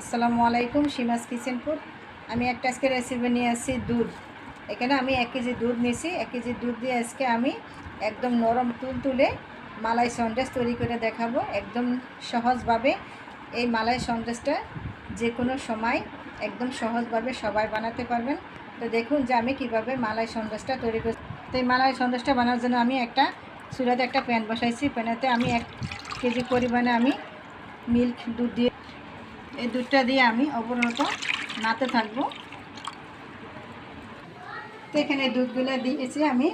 আসসালামু আলাইকুম, সীমাস kitchen food আমি একটা আজকে রেসিপি নিয়ে আসছি, দুধ। এখানে আমি এক কেজি দুধ নিয়েছি। এক কেজি দুধ দিয়ে আজকে আমি একদম নরম তুল তুলে মালাই সন্দেশ তৈরি করে দেখাবো। একদম সহজভাবে এই মালাই সন্দেশটা যে কোনো সময় একদম সহজভাবে সবাই বানাতে পারবেন। তো দেখুন যে আমি কীভাবে মালাই সন্দেশটা তৈরি করছি তো এই মালাই সন্দেশটা বানানোর জন্য আমি একটা চুলাতে একটা প্যান বসাইছি। প্যানেতে আমি এক কেজি পরিমাণে আমি মিল্ক দুধ দিয়ে এই দুধটা দিয়ে আমি অবরত নাতে থাকব। তো এখানে দুধগুলো দিয়েছি আমি।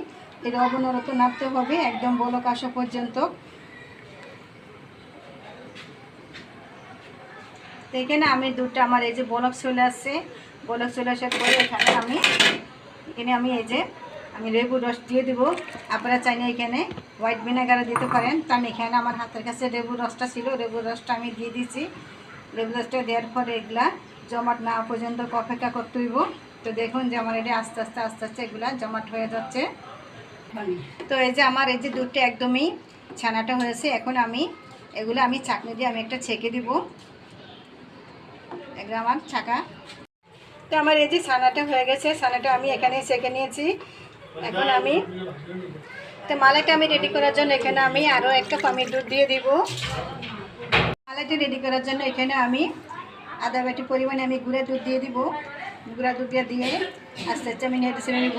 এর অবনরত নাড়তে হবে, একদম বলক আসা পর্যন্ত। এখানে আমি দুধটা, আমার এই যে বলক চলে আসছে, বলক চলে আসার পরে এখানে আমি এখানে আমি এই যে, আমি লেবু রস দিয়ে দিব। আপনারা চাইলে এখানে হোয়াইট ভিনেগারও দিতে পারেন। তো আমি এখানে আমার হাতের কাছে লেবু রসটা ছিল, লেবু রসটা আমি দিয়ে দিয়েছি। লেবু রসটা দেওয়ার পরে এগুলা জমাট না পর্যন্ত অপেক্ষা করতে হইব। তো দেখুন যে আমার এটা আস্তে আস্তে আস্তে আস্তে এগুলা জমাট হয়ে যাচ্ছে। তো এই যে আমার এই যে দুধটা একদমই ছানাটা হয়েছে, এখন আমি এগুলো আমি চাকনি দিয়ে আমি একটা ছেঁকে দিব। এগুলো আমার ছাকা তো আমার এই যে ছানাটা হয়ে গেছে, ছানাটা আমি এখানে ছেঁকে নিয়েছি। এখন আমি তো মালাইটা আমি রেডি করার জন্য এখানে আমি আরও একটা পামির দুধ দিয়ে দিব। মালাইটা রেডি করার জন্য এখানে আমি আদা বাটি পরিমাণে আমি গুঁড়া দুধ দিয়ে দিব। গুঁড়া দুধটা দিয়ে আস্তে আস্তে আমি নেড়ে ছেড়ে নেব।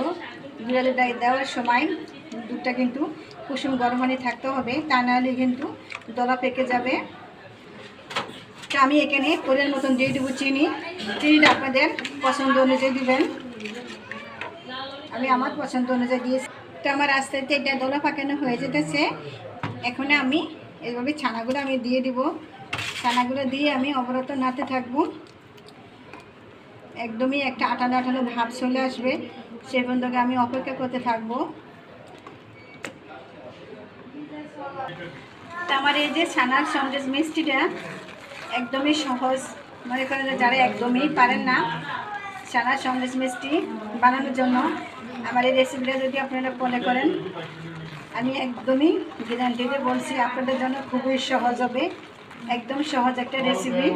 গুঁড়া দুধটা দেওয়ার সময় দুধটা কিন্তু কুসুম গরম পানি থাকতে হবে, তা নাহলে কিন্তু দলা পেকে যাবে। তো আমি এখানে পরিমাণ মতন দিয়ে দেবো চিনি। চিনিটা আপনাদের পছন্দ অনুযায়ী দিবেন। আমি আমার পছন্দ অনুযায়ী দিয়েছি। তো আমার আস্তে আস্তে এটা দলা পাকানো হয়ে যেতেছে। এখন আমি এইভাবে ছানাগুলো আমি দিয়ে দিব। ছানাগুলো দিয়ে আমি অবরত নাতে থাকব। একদমই একটা আটালো আটালো ভাব চলে আসবে, সে পর্যন্ত আমি অপেক্ষা করতে থাকব। আমার এই যে ছানার সন্দেশ মিষ্টিটা একদমই সহজ। মনে করেন যারা একদমই পারেন না ছানার সন্দেশ মিষ্টি বানানোর জন্য, আমার এই রেসিপিটা যদি আপনারা ফলো করেন, আমি একদমই গ্যারান্টি দিয়ে বলছি, আপনাদের জন্য খুবই সহজ হবে। একদম সহজ একটা রেসিপি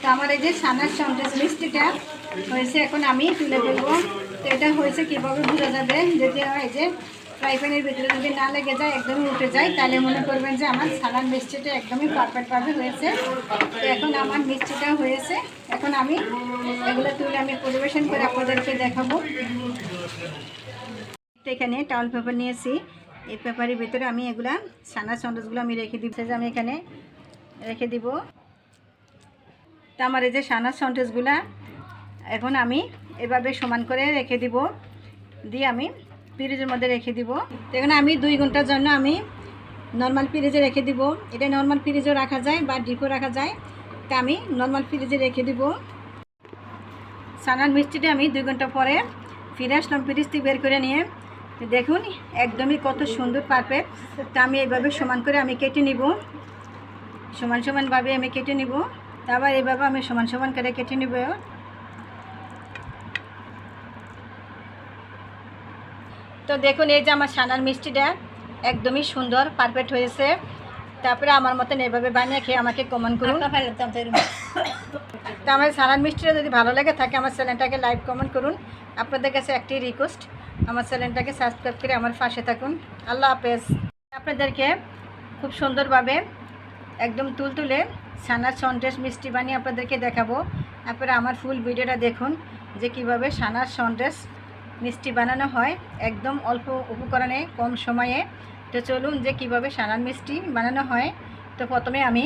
তো আমার এই যে সানার সন্দেশ মিষ্টিটা হয়েছে, এখন আমি তুলে দেবো তো এটা হয়েছে কীভাবে বোঝা যাবে? যদি এই যে ফ্রাই প্যানের ভিতরে যদি না লেগে যায় একদমই উঠে যায়, তাহলে মনে করবেন যে আমার সালাদ মিষ্টিটা একদমই পারফেক্টভাবে হয়েছে। তো এখন আমার মিষ্টিটা হয়েছে। এখন আমি এগুলো তুলে আমি পরিবেশন করে আপনাদেরকে দেখাবো। এখানে টাউল পেপার নিয়েছি। এই পেপারের ভিতরে আমি এগুলা ছানা সন্দেশগুলো আমি রেখে দিচ্ছি যে আমি এখানে। রেখে দিব। তা আমার এই যে সানার সন্দেশগুলা এখন আমি এভাবে সমান করে রেখে দিব। দিয়ে আমি পিরিজের মধ্যে রেখে দিব। এখানে আমি দুই ঘণ্টার জন্য আমি নর্মাল ফ্রিজে রেখে দিব। এটা নর্মাল ফ্রিজেও রাখা যায় বা ডিপও রাখা যায়। তা আমি নর্মাল ফ্রিজে রেখে দিব। সানার মিষ্টিটা আমি দুই ঘণ্টা পরে ফিরে আসলাম ফ্রিজ থেকে বের করে নিয়ে। দেখুন, একদমই কত সুন্দর পারফেক্ট তা আমি এইভাবে সমান করে আমি কেটে নিব। সমান সমানভাবে আমি কেটে নিব। তারপর এইভাবে আমি সমান সমান করে কেটে নিব। তো দেখুন এই যে আমার সানার মিষ্টিটা একদমই সুন্দর পারফেক্ট হয়েছে। তারপরে আমার মতন এইভাবে বানিয়ে খেয়ে আমাকে কমেন্ট করুন। তো আমার সানার মিষ্টিটা যদি ভালো লাগে থাকে আমার চ্যানেলটাকে লাইক কমেন্ট করুন। আপনাদের কাছে একটি রিকোয়েস্ট আমার চ্যানেলটাকে সাবস্ক্রাইব করে আমার পাশে থাকুন। আল্লাহ হাফেজ। আপনাদেরকে খুব সুন্দরভাবে একদম তুলতুলে সানার সন্দেশ মিষ্টি বানিয়ে আপনাদেরকে দেখাবো। তারপরে আমার ফুল ভিডিওটা দেখুন যে কীভাবে সানার সন্দেশ মিষ্টি বানানো হয় একদম অল্প উপকরণে, কম সময়ে। তো চলুন যে কীভাবে সানার মিষ্টি বানানো হয়। তো প্রথমে আমি